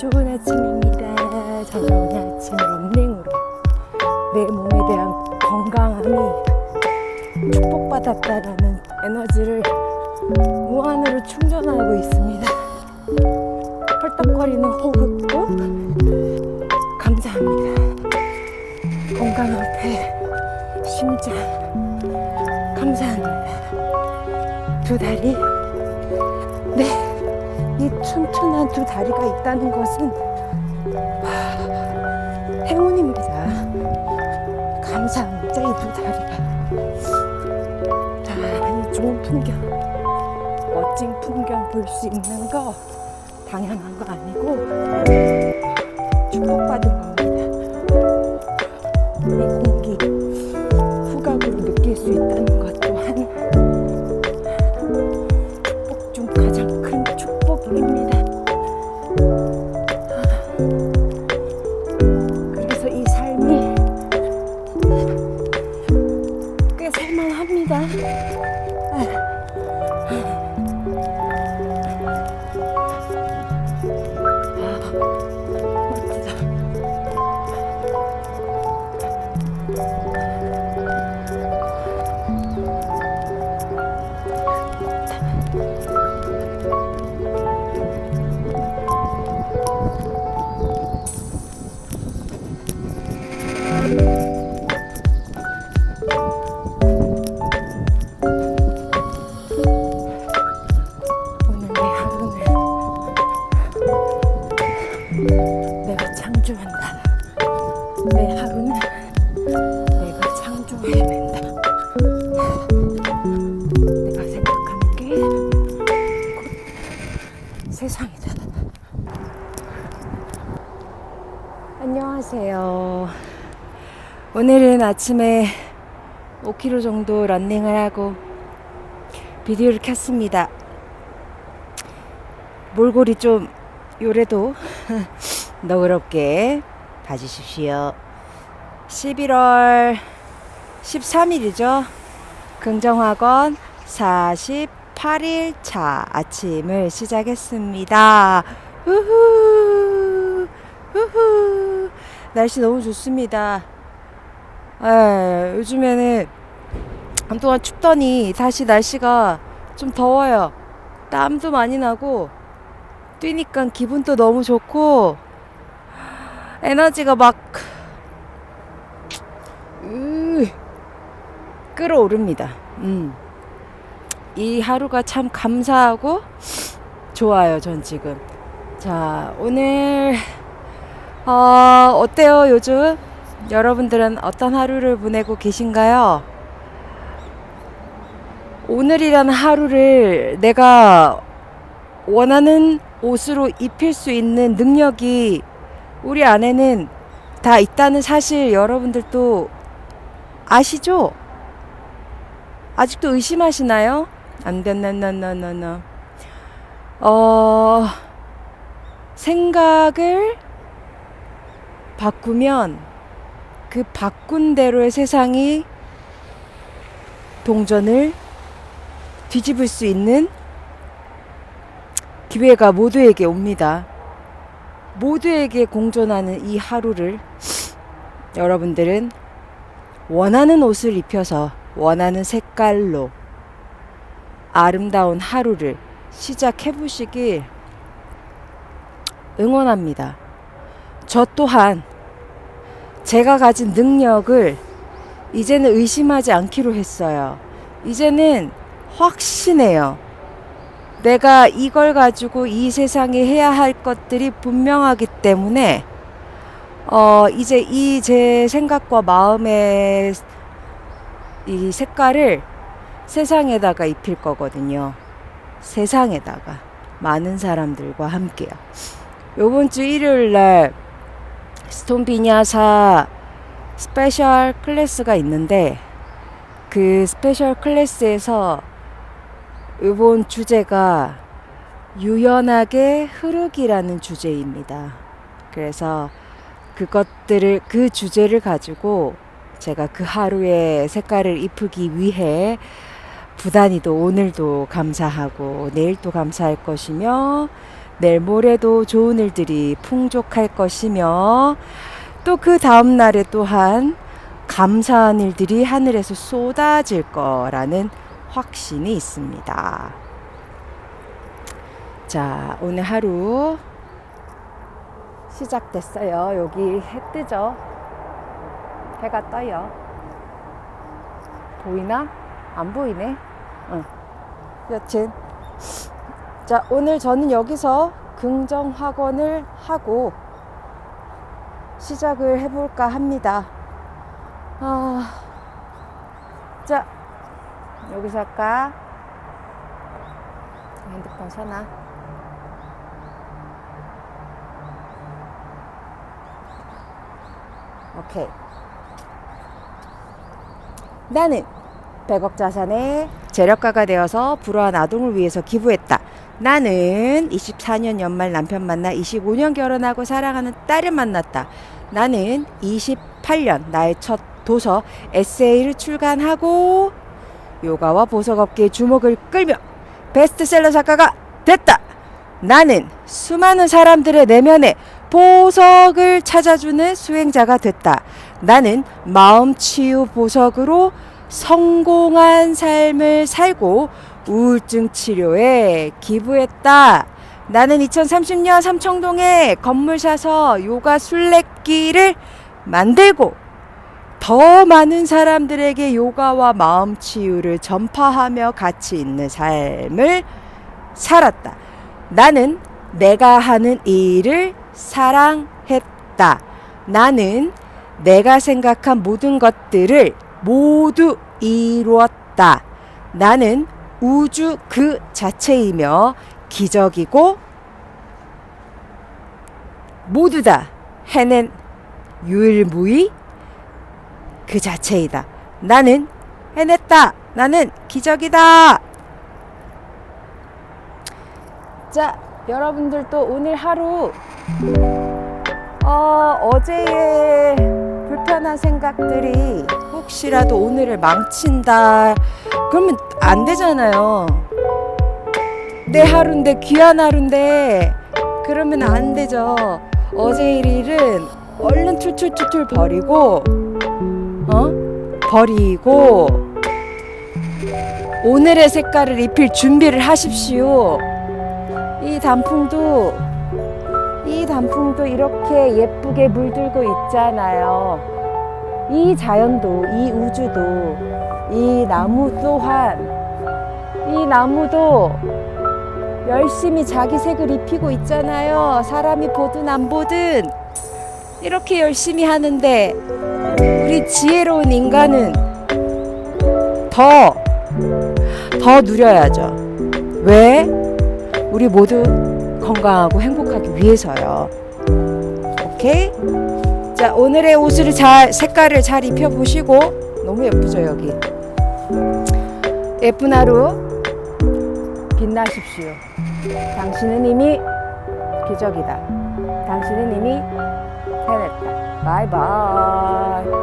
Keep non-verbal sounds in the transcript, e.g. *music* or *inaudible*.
좋은 아침입니다. 저는 아침 런닝으로 내 몸에 대한 건강함이 축복받았다라는 에너지를 무한으로 충전하고 있습니다. 펄떡거리는 호흡도 감사합니다. 건강한 폐, 심장 감사합니다. 두 다리 네, 이 튼튼한 두 다리가 있다는 것은 하, 행운입니다. 감사합니다. 이 두 다리가. 자, 이 좋은 풍경, 멋진 풍경 볼 수 있는 거 당연한 거 아니고 오 내가 생각하는 게 곧 세상이다. 안녕하세요. 오늘은 아침에 5km 정도 런닝을 하고 비디오를 켰습니다. 몰골이 좀 요래도 *laughs* 너그럽게 봐주십시오. 11월 13일이죠. 긍정학원 48일 차 아침을 시작했습니다. 우후, 우후. 날씨 너무 좋습니다. 에, 요즘에는 한동안 춥더니 다시 날씨가 좀 더워요. 땀도 많이 나고 뛰니까 기분도 너무 좋고 에너지가 막 으, 끌어오릅니다. 음. 이 하루가 참 감사하고 좋아요. 전 지금. 자, 오늘 어, 어때요, 요즘? 여러분들은 어떤 하루를 보내고 계신가요? 오늘이라는 하루를 내가 원하는 옷으로 입힐 수 있는 능력이 우리 안에는 다 있다는 사실 여러분들도 아시죠? 아직도 의심하시나요? 안 된다, 나, 나, 나, 나. 어, 생각을 바꾸면 그 바꾼 대로의 세상이 동전을 뒤집을 수 있는 기회가 모두에게 옵니다. 모두에게 공존하는 이 하루를 여러분들은 원하는 옷을 입혀서 원하는 색깔로 아름다운 하루를 시작해 보시길 응원합니다. 저 또한 제가 가진 능력을 이제는 의심하지 않기로 했어요. 이제는 확신해요. 내가 이걸 가지고 이 세상에 해야 할 것들이 분명하기 때문에 어 이제 이 제 생각과 마음의 이 색깔을 세상에다가 입힐 거거든요. 세상에다가 많은 사람들과 함께요. 요번 주 일요일 날 스톤 비냐사 스페셜 클래스가 있는데 그 스페셜 클래스에서 이번 주제가 유연하게 흐르기라는 주제입니다. 그래서 그것들을 그 주제를 가지고 제가 그 하루의 색깔을 입히기 위해 부단히도 오늘도 감사하고 내일도 감사할 것이며 내일 모레도 좋은 일들이 풍족할 것이며 또 그 다음 날에 또한 감사한 일들이 하늘에서 쏟아질 거라는 확신이 있습니다. 자, 오늘 하루 시작됐어요. 여기 해 뜨죠? 해가 떠요. 보이나? 안 보이네. 응. 여튼. 자, 오늘 저는 여기서 긍정 학원을 하고 시작을 해볼까 합니다. 아, 자, 여기서 할까? 핸드폰 사나? 오케이. 나는 100억 자산의 재력가가 되어서 불우한 아동을 위해서 기부했다. 나는 24년 연말 남편 만나 25년 결혼하고 사랑하는 딸을 만났다. 나는 28년 나의 첫 도서 에세이를 출간하고 요가와 보석업계의 주목을 끌며 베스트셀러 작가가 됐다. 나는 수많은 사람들의 내면에 보석을 찾아주는 수행자가 됐다. 나는 마음 치유 보석으로 성공한 삶을 살고 우울증 치료에 기부했다. 나는 2030년 삼청동에 건물 사서 요가 순례길을 만들고 더 많은 사람들에게 요가와 마음 치유를 전파하며 가치 있는 삶을 살았다. 나는 내가 하는 일을 사랑했다. 나는 내가 생각한 모든 것들을 모두 이루었다. 나는 우주 그 자체이며 기적이고 모두 다 해낸 유일무이 그 자체이다. 나는 해냈다. 나는 기적이다. 자, 여러분들도 오늘 하루 어, 어제의 불편한 생각들이 혹시라도 오늘을 망친다. 그러면 안 되잖아요. 내 하루인데 귀한 하루인데 그러면 안 되죠. 어제 일 일은 얼른 툴툴툴툴 버리고 어? 버리고 오늘의 색깔을 입힐 준비를 하십시오. 이 단풍도 이 단풍도 이렇게 예쁘게 물들고 있잖아요. 이 자연도 이 우주도 이 나무 또한 이 나무도 열심히 자기 색을 입히고 있잖아요. 사람이 보든 안 보든 이렇게 열심히 하는데 우리 지혜로운 인간은 더, 더 누려야죠. 왜? 우리 모두 건강하고 행복하기 위해서요. 오케이? 자, 오늘의 옷을 잘, 색깔을 잘 입혀 보시고, 너무 예쁘죠, 여기. 예쁜 하루, 빛나십시오. 당신은 이미 기적이다. 당신은 이미 해냈다. 바이바이.